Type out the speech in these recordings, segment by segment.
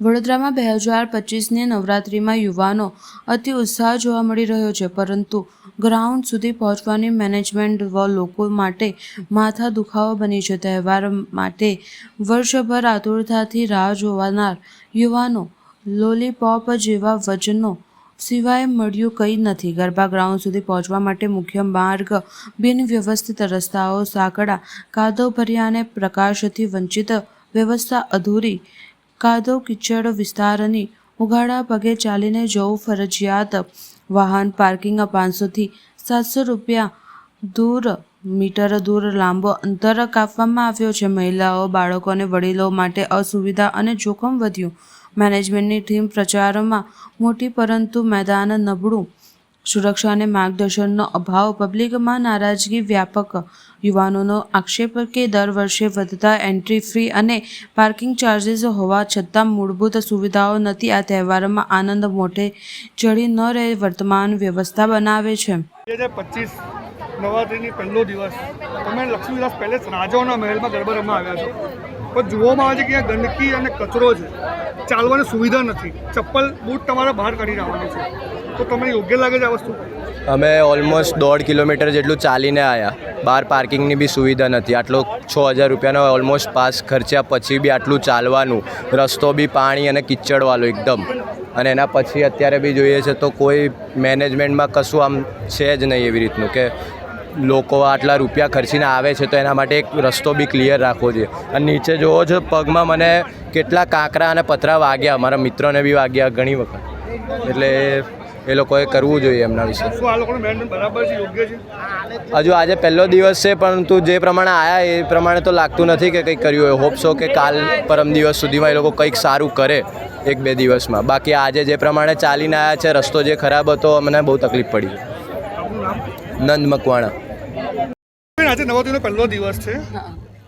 વડોદરામાં બે હજાર પચીસની નવરાત્રિમાં યુવાનો અતિ ઉત્સાહ જોવા મળી રહ્યો છે, પરંતુ ગ્રાઉન્ડ સુધી પહોંચવાની મેનેજમેન્ટ લોકો માટે માથા દુખાવો બની છે. તહેવાર માટે વર્ષભર આતુરતાથી રાહ જોવાનાર યુવાનો લોલીપોપ જેવા વજનો સિવાય મળ્યું કંઈ નથી. ગરબા ગ્રાઉન્ડ સુધી પહોંચવા માટે મુખ્ય માર્ગ બિનવ્યવસ્થિત રસ્તાઓ, સાંકડા, કાદવભર્યા અને પ્રકાશથી વંચિત વ્યવસ્થા અધૂરી કાદવ કિચડ, વિસ્તારની ઉઘાડા પગે ચાલીને જવું ફરજિયાત. વાહન પાર્કિંગ પાંચસોથી સાતસો રૂપિયા દૂર, મીટર દૂર લાંબો અંતર કાપવામાં આવ્યો છે. મહિલાઓ, બાળકો અને વડીલો માટે અસુવિધા અને જોખમ વધ્યું. મેનેજમેન્ટની ટીમ પ્રચારમાં મોટી પરંતુ મેદાન નબળું સુરક્ષા અને માર્ગદર્શનનો અભાવ પબ્લિકમાં નારાજગી વ્યાપક. યુવાનોનો આક્ષેપ કે દર વર્ષે વધતા એન્ટ્રી ફી અને પાર્કિંગ ચાર્જીસ હોવા છતાં મૂળભૂત સુવિધાઓ નથી, આ તહેવારમાં આનંદ મોઢે ચડી ન રહે વર્તમાન વ્યવસ્થા બનાવે છે. પચીસ નવરાત્રિની પહેલો દિવસ તમે લક્ષ્મીદાસ પેલેસ રાજાઓના મહેલમાં ગરબા રમવા આવ્યા છો. પણ જોવામાં આવે છે કે ગંદકી અને કચરો છે. ચાલવાની સુવિધા નથી. ચપ્પલ બૂટ તમારે બહાર કાઢીને આવવાની છે. તો તમને યોગ્ય લાગે છે આ વસ્તુ? અમે ઓલમોસ્ટ દોઢ કિલોમીટર જેટલું ચાલીને આવ્યા બહાર પાર્કિંગની બી સુવિધા નથી. આટલો છ હજાર રૂપિયાનો ઓલમોસ્ટ પાસ ખર્ચ્યા પછી બી આટલું ચાલવાનું, રસ્તો બી પાણી અને કિચડવાળો એકદમ. અને એના પછી અત્યારે બી જોઈએ છે તો કોઈ મેનેજમેન્ટમાં કશું આમ છે જ નહીં એવી રીતનું કે લોકો આટલા રૂપિયા ખર્ચીને આવે છે તો એના માટે એક રસ્તો બી ક્લિયર રાખવો જોઈએ. અને નીચે જોવો છો પગમાં મને કેટલા કાંકરા અને પથરા વાગ્યા. મારા મિત્રોને બી વાગ્યા ઘણી વખત. એટલે એ લોકોએ કરવું જોઈએ એમના વિશે. શું આ લોકોનું મેનેજમેન્ટ બરાબર છે? યોગ્ય છે? હજુ આજે પહેલો દિવસ છે પરંતુ જે પ્રમાણે આવ્યા એ પ્રમાણે તો લાગતું નથી કે કંઈક કર્યું હોય. હોપસો કે કાલ પરમ દિવસ સુધીમાં એ લોકો કંઈક સારું કરે એક બે દિવસમાં. બાકી આજે જે પ્રમાણે ચાલીને આવ્યા છે રસ્તો જે ખરાબ હતો અમને બહુ તકલીફ પડી. નંદ મકવાણા. આજે નવરાત્રિનો પહેલો દિવસ છે.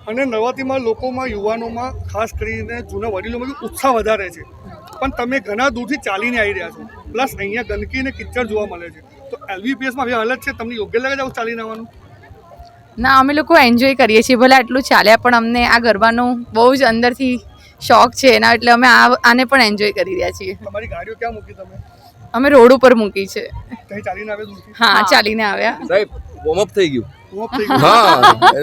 અને નવરાત્રિમાં લોકોમાં યુવાનોમાં ખાસ કરીને જૂના વડીલોમાં ઉત્સાહ વધારે છે. પણ તમે ઘણા દૂરથી ચાલીને આવી રહ્યા છો. પ્લસ અહીંયા ગંદકી અને કિચડ જોવા મળે છે. તો એલવીપીએસમાં હવે હાલત છે. તમને યોગ્ય લાગે છે આવું ચાલીને આવવાનું? ના અમે લોકો એન્જોય કરીએ છીએ. ભલે આટલું ચાલ્યા પણ અમને આ ગરબાનું બહુ જ અંદરથી શોખ છે. એના એટલે અમે આ આને પણ એન્જોય કરી રહ્યા છીએ. તમારી ગાડીઓ ક્યાં મૂકી તમે? અમે રોડ ઉપર મૂકી છે. ચાલીને આવે હા ચાલીને આવ્યા. સાહેબ વોર્મઅપ થઈ ગયું. થઈ ગયું. હા